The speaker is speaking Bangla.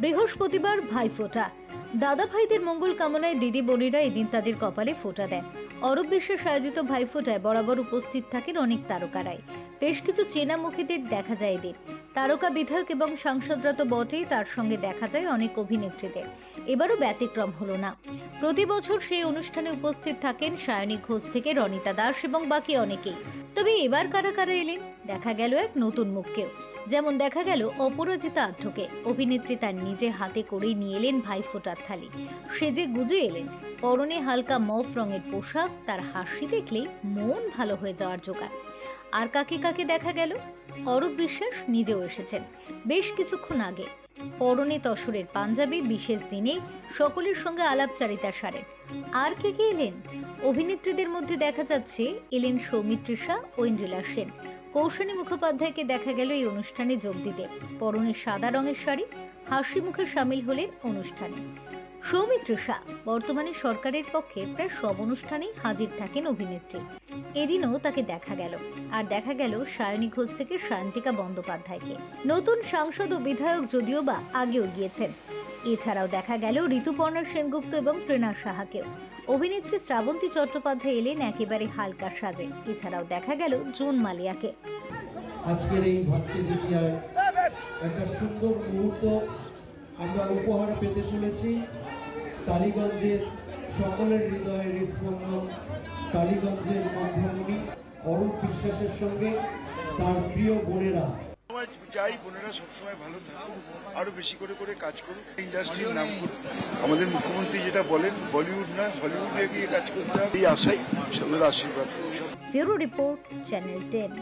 বৃহস্পতিবার ভাইফোঁটা দাদা ভাইদের মঙ্গল কামনায় দিদি বোনেরা এদিন তাদের কপালে ফোঁটা দেন। অরূপ বিশ্বাস আয়োজিত ভাইফোঁটায় বরাবর উপস্থিত থাকেন অনেক তারকারাই। বেশ কিছু চেনা মুখীদের দেখা যায় এদের তারকা বিধায়ক এবং সাংসদরা তো বটেই তার সঙ্গে দেখা যায় অনেক অভিনেত্রীদের। এবারও ব্যতিক্রম হলো না। প্রতি বছর সেই অনুষ্ঠানে উপস্থিত থাকেন সায়নী ঘোষ থেকে রনিতা দাস এবং বাকি অনেকেই। তবে এবার কারা কারা এলেন? দেখা গেল এক নতুন মুখকেও। যেমন দেখা গেল অপরাজিতা আঢ্যকে অভিনেত্রী তার নিজে হাতে করেই নিয়ে এলেন ভাইফোঁটার থালি। সেজে গুজে এলেন। পরনে হালকা মফ রঙের পোশাক, তার হাসি দেখলেই মন ভালো হয়ে যাওয়ার জোগাড়। আর কাকে কাকে দেখা গেল? অরূপ বিশ্বাস নিজেও এসেছেন। বেশ কিছুক্ষণ আগে। পরনে তসরের পাঞ্জাবি বিশেষ দিনে সকলের সঙ্গে আলাপচারিতা সারেন আর কে কে এলেন? অভিনেত্রীদের মধ্যে দেখা যাচ্ছে এলেন সৌমিত্রিষা ঐন্দ্রিলা সেন। কৌশানী মুখোপাধ্যায়কে দেখা গেল এই অনুষ্ঠানে যোগ দিতে। পরনে সাদা রঙের শাড়ি, হাসি মুখে সামিল হলেন অনুষ্ঠানে। সৌমিত্রিষা বর্তমানে সরকারের পক্ষে প্রায় সব অনুষ্ঠানেই হাজির থাকেন অভিনেত্রী। এদিনও তাকে দেখা গেল। আর দেখা গেল সায়নী ঘোষ থেকে সায়ন্তিকা বন্দ্যোপাধ্যায়কে। নতুন সাংসদ ও বিধায়ক যদিও বা আগেও গিয়েছেন। এছাড়াও দেখা গেল ঋতুপর্ণা সেনগুপ্ত এবং প্রেরণা সাহাকেও। অভিনেত্রী শ্রাবন্তী চট্টোপাধ্যায় এলেন একেবারে হালকা সাজে। এছাড়াও দেখা গেল জুন মালিয়াকে। আজকের এই একটা সুন্দর মুহূর্ত আমরা উপহার পেতে চলেছি। টালিগঞ্জের সকলের হৃদয়ের হৃদস্পন্দন টালিগঞ্জের মধ্যমণি অরূপ বিশ্বাসের সঙ্গে তার প্রিয় বোনেরা। আমার চাই বোনেরা সবসময় ভালো থাকুক আরও বেশি করে করে কাজ করুক ইন্ডাস্ট্রির নাম করুক। আমাদের মুখ্যমন্ত্রী যেটা বলেন বলিউড না হলিউডে গিয়ে কাজ করতে হবে এই আশাই সবের আশীর্বাদ ব্যুরো রিপোর্ট চ্যানেল টেন।